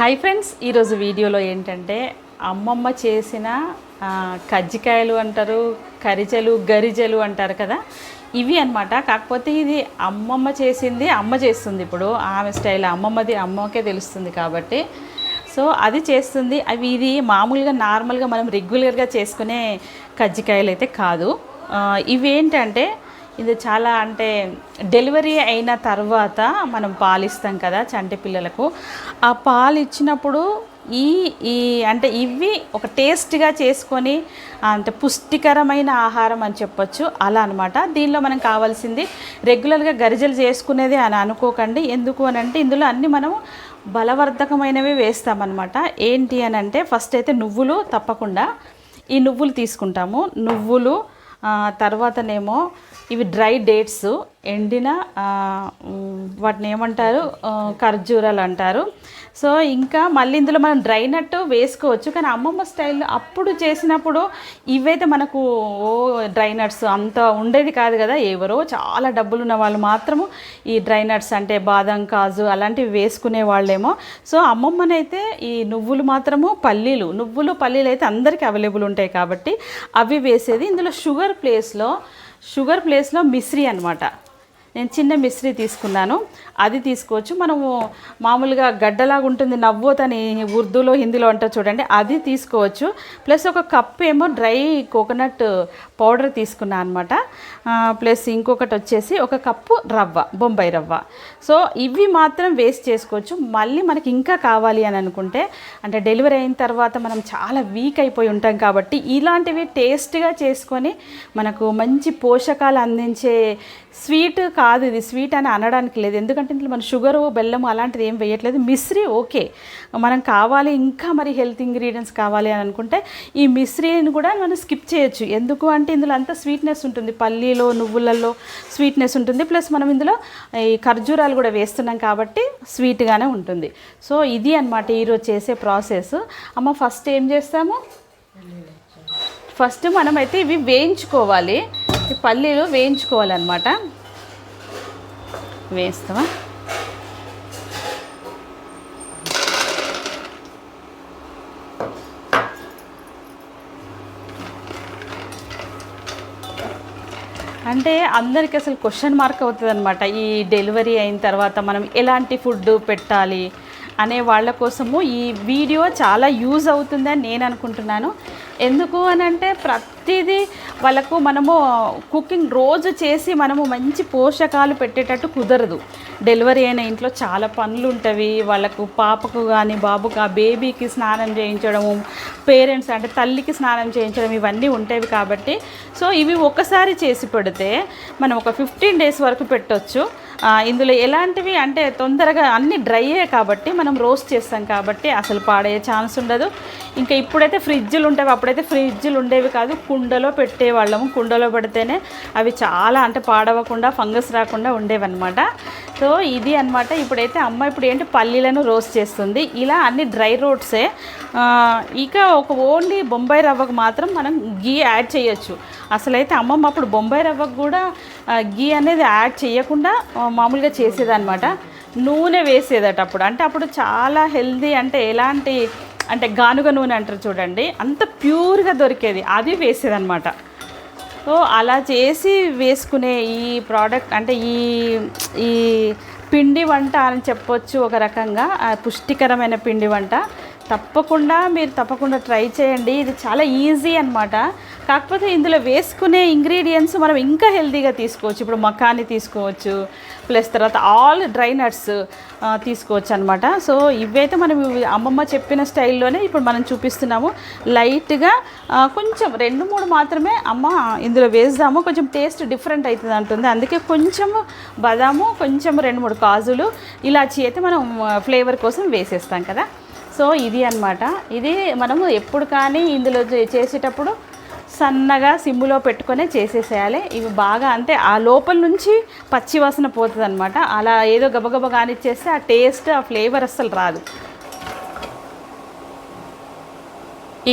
Hi friends ఈరోజు వీడియోలో ఏంటంటే అమ్మమ్మ చేసిన కజ్జికాయలు అంటారు కరిజలు గరిజలు అంటారు కదా? ఇవి అన్నమాట. కాకపోతే ఇది అమ్మమ్మ చేసింది అమ్మ చేస్తుంది ఇప్పుడు. ఆమె స్టైల్ అమ్మమ్మది అమ్మకే తెలుస్తుంది కాబట్టి. సో అది చేస్తుంది. అవి ఇది మామూలుగా నార్మల్గా మనం రెగ్యులర్గా చేసుకునే కజ్జికాయలు అయితే కాదు ఇవేంటంటే ఇవి ఏంటంటే ఇది చాలా అంటే డెలివరీ అయిన తర్వాత మనం పాలిస్తాం కదా చంటి పిల్లలకు. ఆ పాలు ఇచ్చినప్పుడు ఈ ఈ అంటే ఇవి ఒక టేస్ట్గా చేసుకొని అంటే పుష్టికరమైన ఆహారం అని చెప్పొచ్చు. అలా అనమాట దీనిలో మనం కావాల్సింది రెగ్యులర్గా గరిజలు చేసుకునేది అని అనుకోకండి. ఎందుకు అని అంటే ఇందులో అన్నీ మనం బలవర్ధకమైనవి వేస్తామన్నమాట. ఏంటి అని అంటే ఫస్ట్ అయితే నువ్వులు తప్పకుండా ఈ నువ్వులు తీసుకుంటాము. నువ్వులు తర్వాతనేమో ఇవి డ్రై డేట్స్ ఎండిన వాటిని ఏమంటారు? ఖర్జూరాలు అంటారు. సో ఇంకా మళ్ళీ ఇందులో మనం డ్రై నట్టు వేసుకోవచ్చు. కానీ అమ్మమ్మ స్టైల్లో అప్పుడు చేసినప్పుడు ఇవైతే మనకు ఓ డ్రై నట్స్ అంత ఉండేది కాదు కదా. ఎవరో చాలా డబ్బులు ఉన్న వాళ్ళు మాత్రము ఈ డ్రై నట్స్ అంటే బాదం కాజు అలాంటివి వేసుకునే వాళ్ళేమో. సో అమ్మమ్మనైతే ఈ నువ్వులు మాత్రము పల్లీలు నువ్వులు పల్లీలు అయితే అందరికీ అవైలబుల్ ఉంటాయి కాబట్టి అవి వేసేది. ఇందులో షుగర్ ప్లేస్లో షుగర్ ప్లేస్లో మిశ్రీ అనమాట నేను చిన్న మిశ్రీ తీసుకున్నాను. అది తీసుకోవచ్చు. మనము మామూలుగా గడ్డలాగా ఉంటుంది నవ్వోతని ఉర్దూలో హిందీలో అంటారు చూడండి అది తీసుకోవచ్చు. ప్లస్ ఒక కప్ ఏమో డ్రై కోకోనట్ పౌడర్ తీసుకున్నాను అనమాట ప్లస్ ఇంకొకటి వచ్చేసి ఒక కప్పు రవ్వ బొంబాయి రవ్వ. సో ఇవి మాత్రం వేస్ట్ చేసుకోవచ్చు. మళ్ళీ మనకి ఇంకా కావాలి అని అనుకుంటే అంటే డెలివరీ అయిన తర్వాత మనం చాలా వీక్ అయిపోయి ఉంటాం కాబట్టి ఇలాంటివి టేస్ట్గా చేసుకొని మనకు మంచి పోషకాలు అందించే స్వీట్ కాదు ఇది స్వీట్ అని అనడానికి లేదు. ఎందుకంటే ఇందులో మన షుగరు బెల్లం అలాంటిది ఏం వేయట్లేదు. మిశ్రీ ఓకే. మనం కావాలి ఇంకా మరి హెల్త్ ఇంగ్రీడియంట్స్ కావాలి అని అనుకుంటే ఈ మిశ్రీని కూడా మనం స్కిప్ చేయొచ్చు. ఎందుకు అంటే ఇందులో అంతా స్వీట్నెస్ ఉంటుంది. పల్లీలో నువ్వులలో స్వీట్నెస్ ఉంటుంది. ప్లస్ మనం ఇందులో ఈ ఖర్జూరాలు కూడా వేస్తున్నాం కాబట్టి స్వీట్గానే ఉంటుంది. సో ఇది అనమాట ఈరోజు చేసే ప్రాసెస్ అమ్మ ఫస్ట్ ఏం చేస్తాము? ఫస్ట్ మనమైతే ఇవి వేయించుకోవాలి. పల్లీలు వేయించుకోవాలన్నమాట. వేస్తావా? అంటే అందరికి అసలు క్వశ్చన్ మార్క్ అవుతుంది అనమాట ఈ డెలివరీ అయిన తర్వాత మనం ఎలాంటి ఫుడ్ పెట్టాలి అనే వాళ్ళ కోసము ఈ వీడియో చాలా యూజ్ అవుతుందని నేను అనుకుంటున్నాను. ఎందుకు అని అంటే ప్రతిదీ వాళ్ళకు మనము కుకింగ్ రోజు చేసి మనము మంచి పోషకాలు పెట్టేటట్టు కుదరదు. డెలివరీ అయిన ఇంట్లో చాలా పనులు ఉంటవి. వాళ్ళకు పాపకు కానీ బాబుకు ఆ బేబీకి స్నానం చేయించడము పేరెంట్స్ అంటే తల్లికి స్నానం చేయించడం ఇవన్నీ ఉంటాయి కాబట్టి. సో ఇవి ఒకసారి చేసి పెడితే మనం ఒక ఫిఫ్టీన్ డేస్ వరకు పెట్టొచ్చు. ఇందులో ఎలాంటివి అంటే తొందరగా అన్ని డ్రైయే కాబట్టి మనం రోస్ట్ చేస్తాం కాబట్టి అసలు పాడయ్యే ఛాన్స్ ఉండదు. ఇంకా ఇప్పుడైతే ఫ్రిడ్జ్లు ఉంటాయి అప్పుడైతే ఫ్రిడ్జ్లు ఉండేవి కాదు కుండలో పెట్టేవాళ్ళము. కుండలో పెడితేనే అవి చాలా అంటే పాడవకుండా ఫంగస్ రాకుండా ఉండేవన్నమాట. సో ఇది అన్నమాట. ఇప్పుడైతే అమ్మ ఇప్పుడు ఏంటి పల్లీలను రోస్ట్ చేస్తుంది. ఇలా అన్ని డ్రై రోడ్సే ఇక ఒక ఓన్లీ బొంబాయి రవ్వకు మాత్రం మనం గీ యాడ్ చేయొచ్చు. అసలైతే అమ్మమ్మ అప్పుడు బొంబాయి రవ్వకు కూడా గీ అనేది యాడ్ చేయకుండా మామూలుగా చేసేదనమాట నూనె వేసేదట అప్పుడు. అంటే అప్పుడు చాలా హెల్దీ అంటే ఎలాంటి అంటే గానుగ నూనె అంటారు చూడండి అంత ప్యూర్గా దొరికేది. అది వేసేదనమాట సో అలా చేసి వేసుకునే ఈ ప్రోడక్ట్ అంటే ఈ ఈ పిండి వంట అని చెప్పొచ్చు ఒక రకంగా పుష్టికరమైన పిండి వంట తప్పకుండా మీరు తప్పకుండా ట్రై చేయండి. ఇది చాలా ఈజీ అనమాట కాకపోతే ఇందులో వేసుకునే ఇంగ్రీడియంట్స్ మనం ఇంకా హెల్తీగా తీసుకోవచ్చు. ఇప్పుడు మకాని తీసుకోవచ్చు ప్లస్ తర్వాత ఆల్ డ్రై నట్స్ తీసుకోవచ్చు అనమాట సో ఇవైతే మనం అమ్మమ్మ చెప్పిన స్టైల్లోనే ఇప్పుడు మనం చూపిస్తున్నాము. లైట్గా కొంచెం రెండు మూడు మాత్రమే అమ్మ ఇందులో వేద్దాము కొంచెం టేస్ట్ డిఫరెంట్ అవుతుంది అంటుంది. అందుకే కొంచెం బదాము కొంచెం రెండు మూడు కాజులు ఇలాచి అయితే మనం ఫ్లేవర్ కోసం వేసేస్తాం కదా. సో ఇది అన్నమాట. ఇది మనము ఎప్పుడు కానీ ఇందులో చేసేటప్పుడు సన్నగా సిమ్ములో పెట్టుకొని చేసేసేయాలి. ఇవి బాగా అంటే ఆ లోపల నుంచి పచ్చి వాసన పోతుంది అనమాట అలా ఏదో గబగబ కానిచ్చేస్తే ఆ టేస్ట్ ఆ ఫ్లేవర్ అస్సలు రాదు.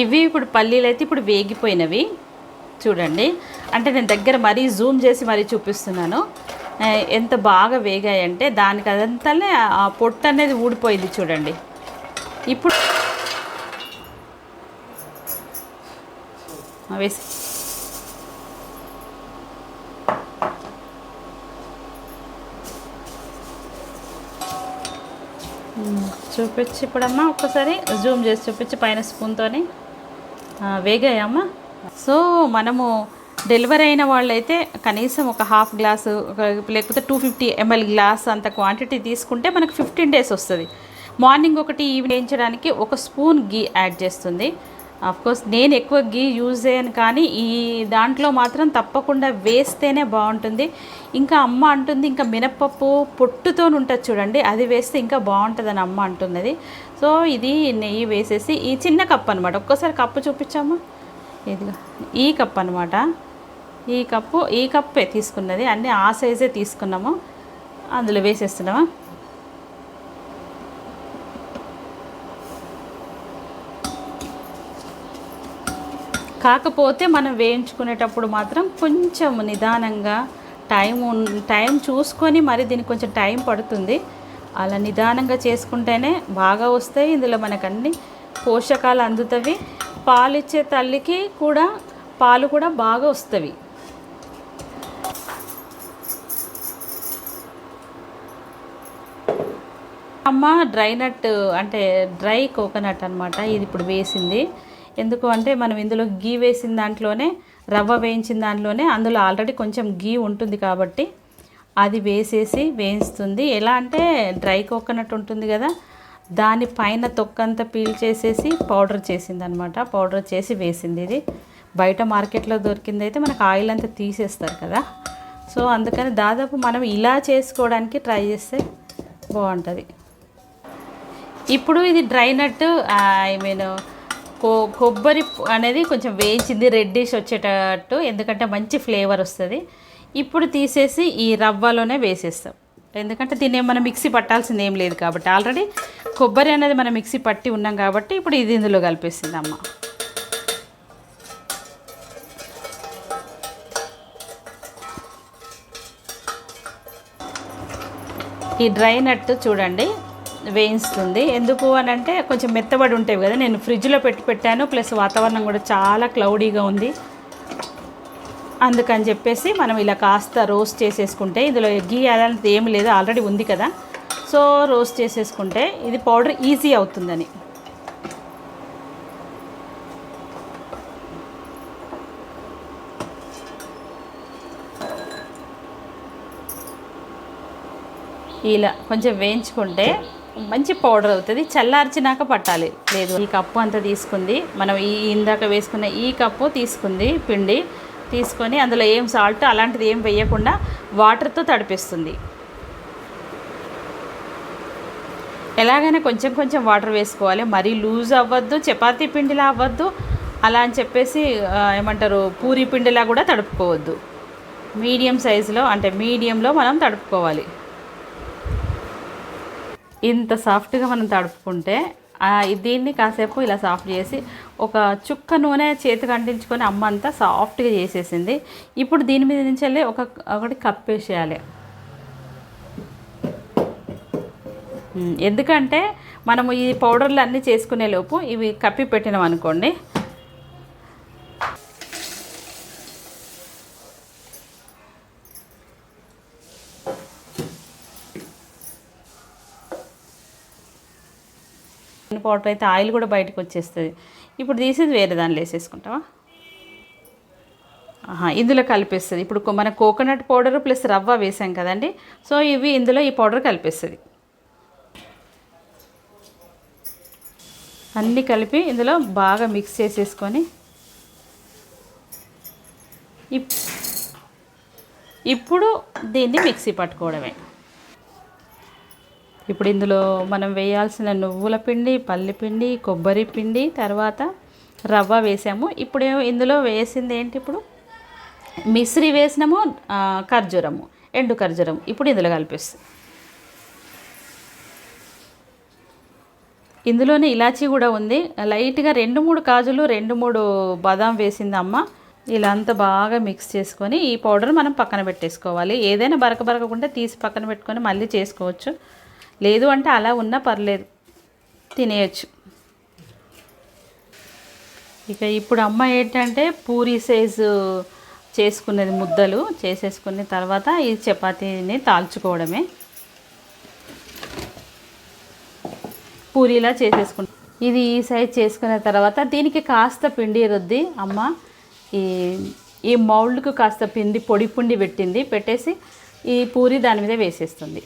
ఇవి ఇప్పుడు పల్లీలు అయితే ఇప్పుడు వేగిపోయినవి. చూడండి. అంటే నేను దగ్గర మరీ జూమ్ చేసి మరీ చూపిస్తున్నాను. ఎంత బాగా వేగాయంటే దానికి అదంతానే ఆ పొట్టు అనేది ఊడిపోయింది చూడండి. ఇప్పుడు వేసి మ్మ్. Hmm, చూపించి ఇప్పుడమ్మా ఒక్కసారి జూమ్ చేసి చూపించి పైన స్పూన్తోని వేగాయమ్మా. సో మనము డెలివరీ అయిన వాళ్ళైతే కనీసం ఒక హాఫ్ గ్లాసు లేకపోతే టూ ఫిఫ్టీ ఎంఎల్ గ్లాస్ అంత క్వాంటిటీ తీసుకుంటే మనకు ఫిఫ్టీన్ డేస్ వస్తుంది. మార్నింగ్ ఒకటి ఈవినింగ్ వేయించడానికి ఒక స్పూన్ గీ యాడ్ చేస్తుంది. కోర్స్ నేను ఎక్కువ గీ యూజ్ చేయను కానీ ఈ దాంట్లో మాత్రం తప్పకుండా వేస్తేనే బాగుంటుంది. ఇంకా అమ్మ అంటుంది ఇంకా మినప్పప్పు పొట్టుతో ఉంటుంది చూడండి అది వేస్తే ఇంకా బాగుంటుందని అమ్మ అంటున్నది. సో ఇది నెయ్యి వేసేసి ఈ చిన్న కప్ అనమాట ఒక్కసారి కప్పు చూపించామా ఇదిగా ఈ కప్ అనమాట ఈ కప్పు ఈ కప్పే తీసుకున్నది అన్నీ ఆ సైజే తీసుకున్నాము. అందులో వేసేస్తున్నామా కాకపోతే మనం వేయించుకునేటప్పుడు మాత్రం కొంచెం నిదానంగా టైం టైం చూసుకొని మరి దీనికి కొంచెం టైం పడుతుంది. అలా నిదానంగా చేసుకుంటేనే బాగా వస్తాయి. ఇందులో మనకు అన్ని పోషకాలు అందుతవి. పాలిచ్చే తల్లికి కూడా పాలు కూడా బాగా వస్తవి. అమ్మ డ్రై నట్ అంటే డ్రై కోకోనట్ అనమాట ఇది ఇప్పుడు వేసింది. ఎందుకు అంటే మనం ఇందులో గీ వేసిన దాంట్లోనే రవ్వ వేయించిన దాంట్లోనే అందులో ఆల్రెడీ కొంచెం గీ ఉంటుంది కాబట్టి అది వేసేసి వేయిస్తుంది ఎలా అంటే డ్రై కోకోనట్ ఉంటుంది కదా దాని పైన తొక్కంతా పీల్ చేసేసి పౌడర్ చేసింది అనమాట పౌడర్ చేసి వేసింది ఇది. బయట మార్కెట్లో దొరికింది అయితే మనకు ఆయిల్ అంతా తీసేస్తారు కదా. సో అందుకని దాదాపు మనం ఇలా చేసుకోవడానికి ట్రై చేస్తే బాగుంటుంది. ఇప్పుడు ఇది డ్రై నట్ ఐ మీన్ కొ కొబ్బరి అనేది కొంచెం వేయించింది రెడ్డిష్ వచ్చేటట్టు ఎందుకంటే మంచి ఫ్లేవర్ వస్తుంది. ఇప్పుడు తీసేసి ఈ రవ్వలోనే వేసేస్తాం. ఎందుకంటే దీన్ని మనం మిక్సీ పట్టాల్సింది ఏం లేదు కాబట్టి. ఆల్రెడీ కొబ్బరి అనేది మనం మిక్సీ పట్టి ఉన్నాం కాబట్టి ఇప్పుడు ఇది ఇందులో కలిపేసింది అమ్మ. ఈ డ్రై నట్ చూడండి. వేయిస్తుంది. ఎందుకు అని అంటే కొంచెం మెత్తబడి ఉంటాయి కదా నేను ఫ్రిడ్జ్లో పెట్టి పెట్టాను. ప్లస్ వాతావరణం కూడా చాలా క్లౌడీగా ఉంది. అందుకని చెప్పేసి మనం ఇలా కాస్త రోస్ట్ చేసేసుకుంటే ఇందులో గీ అలాంటిది ఏమి లేదు ఆల్రెడీ ఉంది కదా. సో రోస్ట్ చేసేసుకుంటే ఇది పౌడర్ ఈజీ అవుతుందని. ఇలా కొంచెం వేయించుకుంటే మంచి పౌడర్ అవుతుంది. చల్లార్చినాక పట్టాలి. లేదు ఈ కప్పు అంతా తీసుకుంది. మనం ఈ ఇందాక వేసుకున్న ఈ కప్పు తీసుకుంది పిండి తీసుకొని అందులో ఏం సాల్ట్ అలాంటిది ఏం వేయకుండా వాటర్తో తడిపిస్తుంది. ఎలాగైనా కొంచెం కొంచెం వాటర్ వేసుకోవాలి. మరీ లూజ్ అవ్వద్దు చపాతీ పిండిలా అవ్వద్దు. అలా అని చెప్పేసి ఏమంటారు పూరి పిండిలా కూడా తడుపుకోవద్దు. మీడియం సైజులో అంటే మీడియంలో మనం తడుపుకోవాలి. ఇంత సాఫ్ట్గా మనం తడుపుకుంటే దీన్ని కాసేపు ఇలా సాఫ్ట్ చేసి ఒక చుక్క నూనె చేతికి అంటించుకొని అమ్మ అంతా సాఫ్ట్గా చేసేసింది. ఇప్పుడు దీని మీద నుంచి వెళ్ళి ఒక ఒకటి కప్పేసేయాలి ఎందుకంటే మనము ఈ పౌడర్లు అన్నీ చేసుకునే లోపు ఇవి కప్పి పెట్టినాం అనుకోండి పౌడర్ అయితే ఆయిల్ కూడా బయటకు వచ్చేస్తుంది. ఇప్పుడు తీసేది వేరే దానిలో వేసేసుకుంటావా? ఇందులో కలిపేస్తుంది. ఇప్పుడు మన కోకోనట్ పౌడర్ ప్లస్ రవ్వ వేసాం కదండి. సో ఇవి ఇందులో ఈ పౌడర్ కలిపేస్తుంది. అన్నీ కలిపి ఇందులో బాగా మిక్స్ చేసేసుకొని ఇప్- ఇప్పుడు దీన్ని మిక్సీ పట్టుకోవడమే. ఇప్పుడు ఇందులో మనం వేయాల్సిన నువ్వుల పిండి పల్లి పిండి కొబ్బరి పిండి తర్వాత రవ్వ వేసాము. ఇప్పుడు ఏమో ఇందులో వేసింది ఏంటి ఇప్పుడు? మిశ్రి వేసినాము ఖర్జూరము ఎండు ఖర్జూరం ఇప్పుడు ఇందులో కలిపేస్తుంది ఇందులోనే ఇలాచీ కూడా ఉంది. లైట్గా రెండు మూడు కాజులు రెండు మూడు బాదాం వేసింది అమ్మ. ఇలా అంతా బాగా మిక్స్ చేసుకొని ఈ పౌడర్ మనం పక్కన పెట్టేసుకోవాలి. ఏదైనా బరక బరకకుండా తీసి పక్కన పెట్టుకొని మళ్ళీ చేసుకోవచ్చు. లేదు అంటే అలా ఉన్నా పర్లేదు. తినేయచ్చు. ఇక ఇప్పుడు అమ్మ ఏంటంటే పూరి సైజు చేసుకున్నది ముద్దలు చేసేసుకున్న తర్వాత ఈ చపాతీని తాల్చుకోవడమే. పూరీలా చేసేసుకుంటాం ఇది ఈ సైజ్ చేసుకున్న తర్వాత దీనికి కాస్త పిండి రుద్ది అమ్మ ఈ ఈ మౌల్డ్కు కాస్త పిండి పొడి పిండి పెట్టింది పెట్టేసి ఈ పూరి దాని మీద వేసేస్తుంది.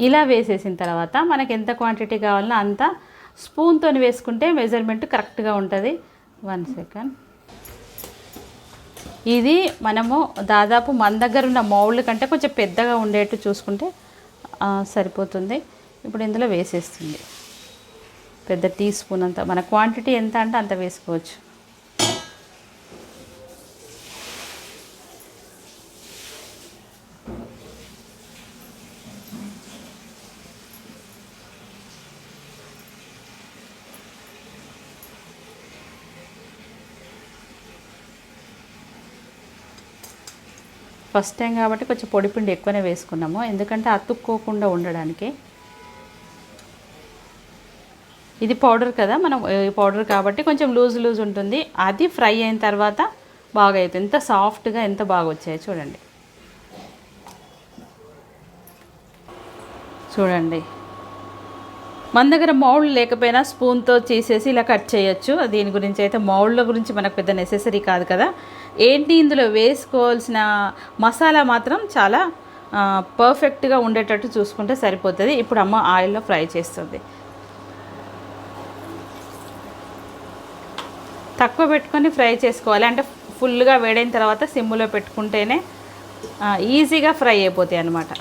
ఇలా వేసేసిన తర్వాత మనకి ఎంత క్వాంటిటీ కావాలన్నా అంత స్పూన్తో వేసుకుంటే మెజర్మెంట్ కరెక్ట్గా ఉంటుంది. వన్ సెకండ్ ఇది మనము దాదాపు మన దగ్గర ఉన్న మౌళ్ళు కంటే కొంచెం పెద్దగా ఉండేట్టు చూసుకుంటే సరిపోతుంది. ఇప్పుడు ఇందులో వేసేస్తుంది. పెద్ద టీ స్పూన్ అంత. మన క్వాంటిటీ ఎంత అంటే అంత వేసుకోవచ్చు. ఫస్ట్ టైం కాబట్టి కొంచెం పొడిపిండి ఎక్కువనే వేసుకున్నాము. ఎందుకంటే అతుక్కోకుండా ఉండడానికి. ఇది పౌడర్ కదా మనం ఈ పౌడర్ కాబట్టి కొంచెం లూజ్ లూజ్ ఉంటుంది. అది ఫ్రై అయిన తర్వాత బాగా అవుతుంది. ఎంత సాఫ్ట్గా ఎంత బాగా వచ్చాయో చూడండి. చూడండి. మన దగ్గర మౌల్డ్ లేకపోయినా స్పూన్తో చేసేసి ఇలా కట్ చేయొచ్చు. దీని గురించి అయితే మౌల్డ్ల గురించి మనకు పెద్ద నెసెసరీ కాదు కదా. ఏంటి ఇందులో వేసుకోవాల్సిన మసాలా మాత్రం చాలా పర్ఫెక్ట్గా ఉండేటట్టు చూసుకుంటే సరిపోతుంది. ఇప్పుడు అమ్మ ఆయిల్లో ఫ్రై చేస్తుంది. తక్కువ పెట్టుకొని ఫ్రై చేసుకోవాలి. అంటే ఫుల్గా వేడైన తర్వాత సిమ్లో పెట్టుకుంటేనే ఈజీగా ఫ్రై అయిపోతాయి అన్నమాట.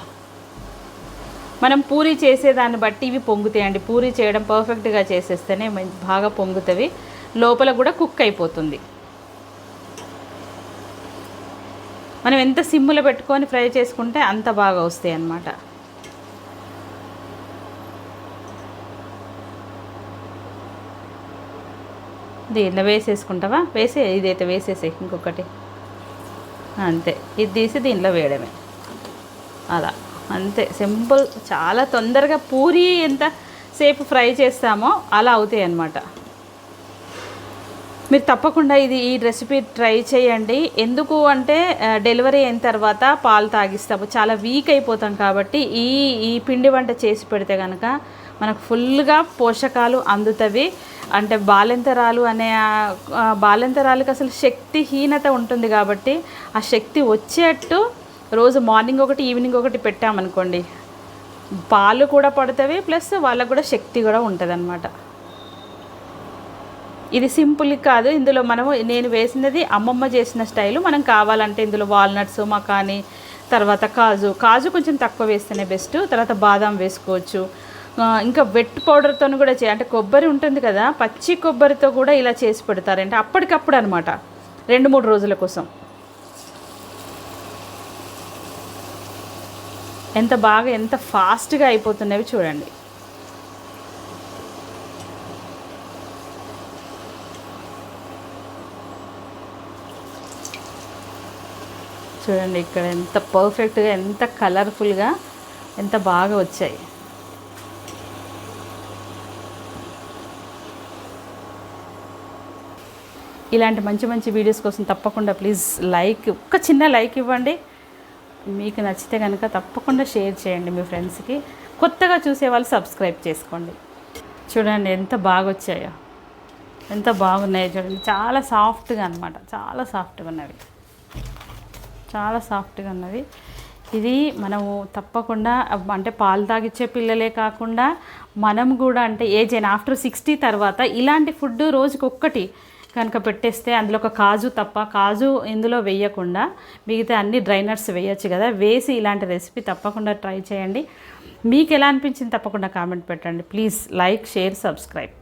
మనం పూరి చేసేదాన్ని బట్టి ఇవి పొంగుతాయండి. పూరి చేయడం పర్ఫెక్ట్గా చేసేస్తేనే బాగా పొంగుతవి లోపల కూడా కుక్ అయిపోతుంది. మనం ఎంత సిమ్ములో పెట్టుకొని ఫ్రై చేసుకుంటే అంత బాగా వస్తాయి అన్నమాట. దీనిలో వేసేసుకుంటావా? వేసే ఇదైతే వేసేసే ఇంకొకటి. అంతే. ఇది తీసి దీనిలో వేయడమే. అలా. అంతే. సింపుల్ చాలా తొందరగా పూరి ఎంత సేపు ఫ్రై చేస్తామో అలా అవుతాయి అన్నమాట. మీరు తప్పకుండా ఇది ఈ రెసిపీ ట్రై చేయండి. ఎందుకు అంటే డెలివరీ అయిన తర్వాత పాలు తాగిస్తాము. చాలా వీక్ అయిపోతాం కాబట్టి ఈ ఈ పిండి వంట చేసి పెడితే కనుక మనకు ఫుల్గా పోషకాలు అందుతవి. అంటే బాలెంతరాలు అనే బాలెంతరాలకు అసలు శక్తిహీనత ఉంటుంది కాబట్టి ఆ శక్తి వచ్చేట్టు రోజు మార్నింగ్ ఒకటి ఈవినింగ్ ఒకటి పెట్టామనుకోండి పాలు కూడా పడుతుంది ప్లస్ వాళ్ళకు కూడా శక్తి కూడా ఉంటుంది ఇది సింపుల్ కాదు. ఇందులో మనము నేను వేసినది అమ్మమ్మ చేసిన స్టైలు. మనం కావాలంటే ఇందులో వాల్నట్స్ మకాని తర్వాత కాజు. కాజు కొంచెం తక్కువ వేస్తేనే బెస్ట్ తర్వాత బాదాం వేసుకోవచ్చు. ఇంకా వెట్ పౌడర్తో కూడా చేయ అంటే కొబ్బరి ఉంటుంది కదా పచ్చి కొబ్బరితో కూడా ఇలా చేసి పెడతారంటే. అప్పటికప్పుడు అనమాట రెండు మూడు రోజుల కోసం. ఎంత బాగా ఎంత ఫాస్ట్గా అయిపోతున్నవి చూడండి. చూడండి ఇక్కడ ఎంత పర్ఫెక్ట్గా ఎంత కలర్ఫుల్గా ఎంత బాగా వచ్చాయి. ఇలాంటి మంచి మంచి వీడియోస్ కోసం తప్పకుండా ప్లీజ్ లైక్ ఒక్క చిన్న లైక్ ఇవ్వండి. మీకు నచ్చితే కనుక తప్పకుండా షేర్ చేయండి మీ ఫ్రెండ్స్కి కొత్తగా చూసే వాళ్ళు సబ్స్క్రైబ్ చేసుకోండి. చూడండి ఎంత బాగా వచ్చాయో. ఎంత బాగున్నాయో చూడండి. చాలా సాఫ్ట్గా అనమాట చాలా సాఫ్ట్గా ఉన్నవి. చాలా సాఫ్ట్గా ఉన్నది. ఇది మనము తప్పకుండా అంటే పాలు తాగిచ్చే పిల్లలే కాకుండా మనం కూడా అంటే ఏజ్ అయిన ఆఫ్టర్ సిక్స్టీ తర్వాత ఇలాంటి ఫుడ్ రోజుకి ఒక్కటి కనుక పెట్టేస్తే అందులో ఒక కాజు తప్ప కాజు ఇందులో వేయకుండా మిగతా అన్ని డ్రైనర్స్ వేయచ్చు కదా. వేసి ఇలాంటి రెసిపీ తప్పకుండా ట్రై చేయండి. మీకు ఎలా అనిపించింది తప్పకుండా కామెంట్ పెట్టండి. Please like share subscribe.